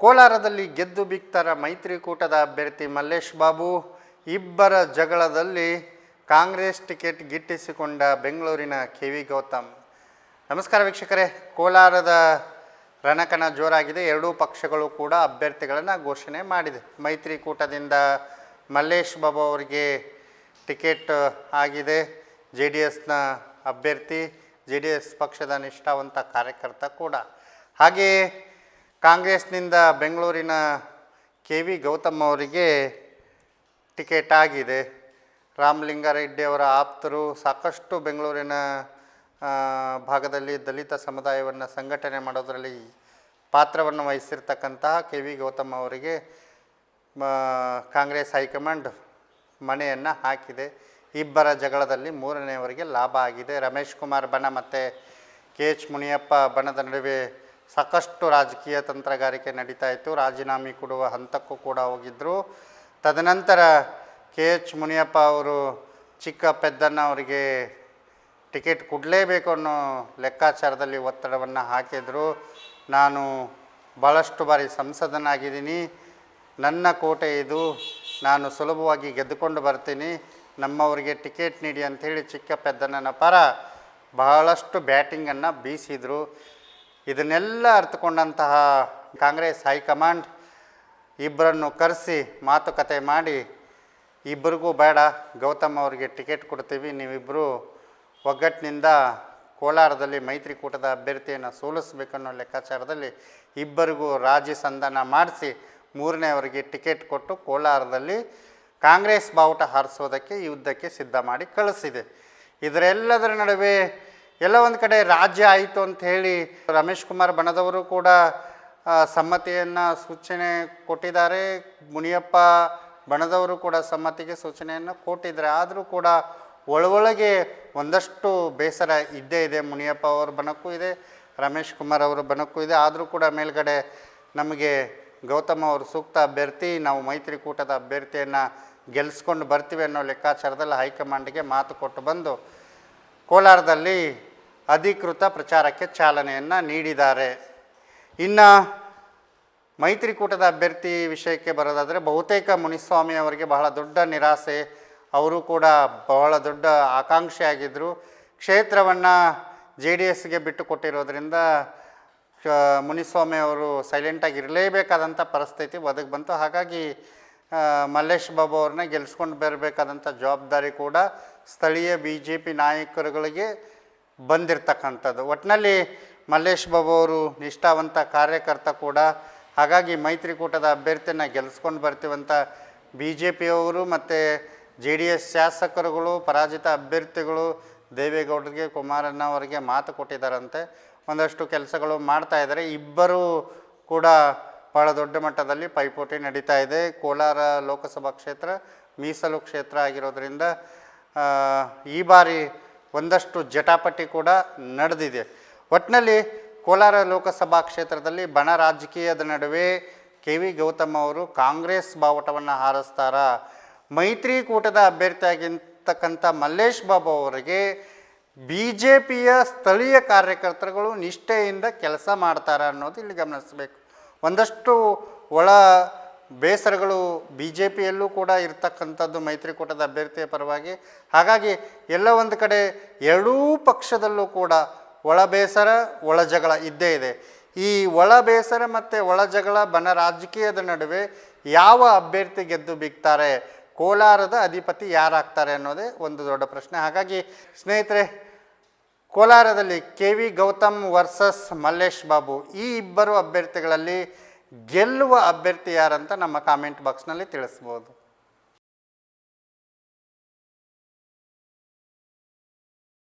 ಕೋಲಾರದಲ್ಲಿ ಗೆದ್ದು ಬಿಕ್ತರ ಮೈತ್ರಿಕೂಟದ ಅಭ್ಯರ್ಥಿ ಮಲ್ಲೇಶ್ ಬಾಬು, ಇಬ್ಬರ ಜಗಳದಲ್ಲಿ ಕಾಂಗ್ರೆಸ್ ಟಿಕೆಟ್ ಗಿಟ್ಟಿಸಿಕೊಂಡ ಬೆಂಗಳೂರಿನ ಕೆ ವಿ ಗೌತಮ್. ನಮಸ್ಕಾರ ವೀಕ್ಷಕರೇ, ಕೋಲಾರದ ರಣಕಣ ಜೋರಾಗಿದೆ. ಎರಡೂ ಪಕ್ಷಗಳು ಕೂಡ ಅಭ್ಯರ್ಥಿಗಳನ್ನು ಘೋಷಣೆ ಮಾಡಿದೆ. ಮೈತ್ರಿಕೂಟದಿಂದ ಮಲ್ಲೇಶ್ ಬಾಬು ಅವರಿಗೆ ಟಿಕೆಟ್ ಆಗಿದೆ. ಜೆ ಡಿ ಎಸ್ನ ಅಭ್ಯರ್ಥಿ, ಜೆ ಡಿ ಎಸ್ ಪಕ್ಷದ ನಿಷ್ಠಾವಂತ ಕಾರ್ಯಕರ್ತ ಕೂಡ. ಹಾಗೆಯೇ ಕಾಂಗ್ರೆಸ್ನಿಂದ ಬೆಂಗಳೂರಿನ ಕೆ ವಿ ಗೌತಮ್ ಅವರಿಗೆ ಟಿಕೆಟ್ ಆಗಿದೆ. ರಾಮಲಿಂಗಾರೆಡ್ಡಿ ಅವರ ಆಪ್ತರು ಸಾಕಷ್ಟು ಬೆಂಗಳೂರಿನ ಭಾಗದಲ್ಲಿ ದಲಿತ ಸಮುದಾಯವನ್ನು ಸಂಘಟನೆ ಮಾಡೋದರಲ್ಲಿ ಪಾತ್ರವನ್ನು ವಹಿಸಿರ್ತಕ್ಕಂತಹ ಕೆ ವಿ ಗೌತಮ್ ಅವರಿಗೆ ಕಾಂಗ್ರೆಸ್ ಹೈಕಮಾಂಡ್ ಮನೆಯನ್ನು ಹಾಕಿದೆ. ಇಬ್ಬರ ಜಗಳದಲ್ಲಿ ಮೂರನೆಯವರಿಗೆ ಲಾಭ ಆಗಿದೆ. ರಮೇಶ್ ಕುಮಾರ್ ಬಣ ಮತ್ತು ಕೆ ಎಚ್ ಮುನಿಯಪ್ಪ ಬಣದ ನಡುವೆ ಸಾಕಷ್ಟು ರಾಜಕೀಯ ತಂತ್ರಗಾರಿಕೆ ನಡೀತಾ ಇತ್ತು. ರಾಜೀನಾಮೆ ಕೊಡುವ ಹಂತಕ್ಕೂ ಕೂಡ ಹೋಗಿದ್ದರು ತದನಂತರ ಕೆ ಎಚ್ ಮುನಿಯಪ್ಪ ಅವರು ಚಿಕ್ಕ ಪೆದ್ದಣ್ಣ ಅವರಿಗೆ ಟಿಕೆಟ್ ಕೊಡಲೇಬೇಕು ಅನ್ನೋ ಲೆಕ್ಕಾಚಾರದಲ್ಲಿ ಒತ್ತಡವನ್ನು ಹಾಕಿದರು. ನಾನು ಭಾಳಷ್ಟು ಬಾರಿ ಸಂಸದನಾಗಿದ್ದೀನಿ. ನನ್ನ ಕೋಟೆ ಇದು. ನಾನು ಸುಲಭವಾಗಿ ಗೆದ್ದುಕೊಂಡು ಬರ್ತೀನಿ. ನಮ್ಮವರಿಗೆ ಟಿಕೆಟ್ ನೀಡಿ ಅಂಥೇಳಿ ಚಿಕ್ಕ ಪೆದ್ದನ ಪರ ಬಹಳಷ್ಟು ಬ್ಯಾಟಿಂಗನ್ನು ಬೀಸಿದರು. ಇದನ್ನೆಲ್ಲ ಅರ್ಥಕೊಂಡಂತಹ ಕಾಂಗ್ರೆಸ್ ಹೈಕಮಾಂಡ್ ಇಬ್ಬರನ್ನು ಕರೆಸಿ ಮಾತುಕತೆ ಮಾಡಿ, ಇಬ್ಬರಿಗೂ ಬೇಡ, ಗೌತಮ್ ಅವರಿಗೆ ಟಿಕೆಟ್ ಕೊಡ್ತೀವಿ ನೀವಿಬ್ಬರು ಒಗ್ಗಟ್ಟಿನಿಂದ ಕೋಲಾರದಲ್ಲಿ ಮೈತ್ರಿಕೂಟದ ಅಭ್ಯರ್ಥಿಯನ್ನು ಸೋಲಿಸಬೇಕನ್ನೋ ಲೆಕ್ಕಾಚಾರದಲ್ಲಿ ಇಬ್ಬರಿಗೂ ರಾಜಿ ಸಂಧಾನ ಮಾಡಿಸಿ ಮೂರನೇವರಿಗೆ ಟಿಕೆಟ್ ಕೊಟ್ಟು ಕೋಲಾರದಲ್ಲಿ ಕಾಂಗ್ರೆಸ್ ಬಾವುಟ ಹಾರಿಸೋದಕ್ಕೆ ಯುದ್ಧಕ್ಕೆ ಸಿದ್ಧ ಮಾಡಿ ಕಳಿಸಿದೆ. ಇದರೆಲ್ಲದರ ನಡುವೆ ಎಲ್ಲ ಒಂದು ಕಡೆ ರಾಜ್ಯ ಆಯಿತು ಅಂತ ಹೇಳಿ ರಮೇಶ್ ಕುಮಾರ್ ಬಣದವರು ಕೂಡ ಸಮ್ಮತಿಯನ್ನು ಸೂಚನೆ ಕೊಟ್ಟಿದ್ದಾರೆ. ಮುನಿಯಪ್ಪ ಬಣದವರು ಕೂಡ ಸಮ್ಮತಿಗೆ ಸೂಚನೆಯನ್ನು ಕೊಟ್ಟಿದ್ದಾರೆ. ಆದರೂ ಕೂಡ ಒಳಗೊಳಗೆ ಒಂದಷ್ಟು ಬೇಸರ ಇದ್ದೇ ಇದೆ. ಮುನಿಯಪ್ಪ ಅವರ ಬಣಕ್ಕೂ ಇದೆ, ರಮೇಶ್ ಕುಮಾರ್ ಅವರ ಬಣಕ್ಕೂ ಇದೆ. ಆದರೂ ಕೂಡ ಮೇಲ್ಗಡೆ ನಮಗೆ ಗೌತಮ್ ಅವರು ಸೂಕ್ತ ಅಭ್ಯರ್ಥಿ, ನಾವು ಮೈತ್ರಿಕೂಟದ ಅಭ್ಯರ್ಥಿಯನ್ನು ಗೆಲ್ಲಿಸ್ಕೊಂಡು ಬರ್ತೀವಿ ಅನ್ನೋ ಲೆಕ್ಕಾಚಾರದಲ್ಲಿ ಹೈಕಮಾಂಡ್ಗೆ ಮಾತು ಕೊಟ್ಟು ಬಂದು ಕೋಲಾರದಲ್ಲಿ ಅಧಿಕೃತ ಪ್ರಚಾರಕ್ಕೆ ಚಾಲನೆಯನ್ನು ನೀಡಿದ್ದಾರೆ. ಇನ್ನು ಮೈತ್ರಿಕೂಟದ ಅಭ್ಯರ್ಥಿ ವಿಷಯಕ್ಕೆ ಬರೋದಾದರೆ ಬಹುತೇಕ ಮುನಿಸ್ವಾಮಿ ಅವರಿಗೆ ಬಹಳ ದೊಡ್ಡ ನಿರಾಸೆ. ಅವರು ಕೂಡ ಬಹಳ ದೊಡ್ಡ ಆಕಾಂಕ್ಷೆಯಾಗಿದ್ದರು ಕ್ಷೇತ್ರವನ್ನು ಜೆ ಡಿ ಎಸ್ಗೆ ಬಿಟ್ಟು ಕೊಟ್ಟಿರೋದ್ರಿಂದ ಮುನಿಸ್ವಾಮಿ ಅವರು ಸೈಲೆಂಟಾಗಿ ಇರಲೇಬೇಕಾದಂಥ ಪರಿಸ್ಥಿತಿ ಒದಗಿ ಬಂತು. ಹಾಗಾಗಿ ಮಲ್ಲೇಶ್ ಬಾಬು ಅವ್ರನ್ನ ಗೆಲ್ಸ್ಕೊಂಡು ಬರಬೇಕಾದಂಥ ಜವಾಬ್ದಾರಿ ಕೂಡ ಸ್ಥಳೀಯ ಬಿ ಜೆ ಪಿ ನಾಯಕರುಗಳಿಗೆ ಬಂದಿರತಕ್ಕಂಥದ್ದು. ಒಟ್ಟಿನಲ್ಲಿ ಮಲ್ಲೇಶ್ ಬಾಬು ಅವರು ನಿಷ್ಠಾವಂತ ಕಾರ್ಯಕರ್ತ ಕೂಡ. ಹಾಗಾಗಿ ಮೈತ್ರಿಕೂಟದ ಅಭ್ಯರ್ಥಿಯನ್ನು ಗೆಲ್ಲಿಸ್ಕೊಂಡು ಬರ್ತೀವಂತ ಬಿ ಜೆ ಪಿಯವರು ಮತ್ತು ಜೆ ಡಿ ಎಸ್ ಶಾಸಕರುಗಳು, ಪರಾಜಿತ ಅಭ್ಯರ್ಥಿಗಳು ದೇವೇಗೌಡರಿಗೆ ಕುಮಾರಣ್ಣವರಿಗೆ ಮಾತು ಕೊಟ್ಟಿದ್ದಾರಂತೆ. ಒಂದಷ್ಟು ಕೆಲಸಗಳು ಮಾಡ್ತಾ ಇದ್ದಾರೆ. ಇಬ್ಬರು ಕೂಡ ಭಾಳ ದೊಡ್ಡ ಮಟ್ಟದಲ್ಲಿ ಪೈಪೋಟಿ ನಡೀತಾ ಇದೆ. ಕೋಲಾರ ಲೋಕಸಭಾ ಕ್ಷೇತ್ರ ಮೀಸಲು ಕ್ಷೇತ್ರ ಆಗಿರೋದ್ರಿಂದ ಈ ಬಾರಿ ಒಂದಷ್ಟು ಜಟಾಪಟಿ ಕೂಡ ನಡೆದಿದೆ. ಒಟ್ಟಿನಲ್ಲಿ ಕೋಲಾರ ಲೋಕಸಭಾ ಕ್ಷೇತ್ರದಲ್ಲಿ ಬಣ ರಾಜಕೀಯದ ನಡುವೆ ಕೆ ವಿ ಗೌತಮ್ ಅವರು ಕಾಂಗ್ರೆಸ್ ಬಾವುಟವನ್ನು ಹಾರಿಸ್ತಾರ? ಮೈತ್ರಿಕೂಟದ ಅಭ್ಯರ್ಥಿಯಾಗಿರ್ತಕ್ಕಂಥ ಮಲ್ಲೇಶ್ ಬಾಬು ಅವರಿಗೆ ಬಿ ಜೆ ಪಿಯ ಸ್ಥಳೀಯ ಕಾರ್ಯಕರ್ತರುಗಳು ನಿಷ್ಠೆಯಿಂದ ಕೆಲಸ ಮಾಡ್ತಾರ ಅನ್ನೋದು ಇಲ್ಲಿ ಗಮನಿಸಬೇಕು. ಒಂದಷ್ಟು ಒಳ ಬೇಸರಗಳು ಬಿ ಜೆ ಪಿಯಲ್ಲೂ ಕೂಡ ಇರ್ತಕ್ಕಂಥದ್ದು ಮೈತ್ರಿಕೂಟದ ಅಭ್ಯರ್ಥಿಯ ಪರವಾಗಿ. ಹಾಗಾಗಿ ಎಲ್ಲ ಒಂದು ಕಡೆ ಎರಡೂ ಪಕ್ಷದಲ್ಲೂ ಕೂಡ ಒಳ ಬೇಸರ, ಒಳ ಜಗಳ ಇದ್ದೇ ಇದೆ. ಈ ಒಳ ಬೇಸರ ಮತ್ತು ಒಳ ಜಗಳ ಬನ ರಾಜಕೀಯದ ನಡುವೆ ಯಾವ ಅಭ್ಯರ್ಥಿ ಗೆದ್ದು ಬಿಗ್ತಾರೆ, ಕೋಲಾರದ ಅಧಿಪತಿ ಯಾರಾಗ್ತಾರೆ ಅನ್ನೋದೇ ಒಂದು ದೊಡ್ಡ ಪ್ರಶ್ನೆ. ಹಾಗಾಗಿ ಸ್ನೇಹಿತರೆ, ಕೋಲಾರದಲ್ಲಿ K V Gautham versus Mallesh Babu ಈ ಇಬ್ಬರು ಅಭ್ಯರ್ಥಿಗಳಲ್ಲಿ ಗೆಲ್ಲುವ ಅಭ್ಯರ್ಥಿ ಯಾರಂತ ನಮ್ಮ ಕಾಮೆಂಟ್ ಬಾಕ್ಸ್ನಲ್ಲಿ ತಿಳಿಸ್ಬೋದು.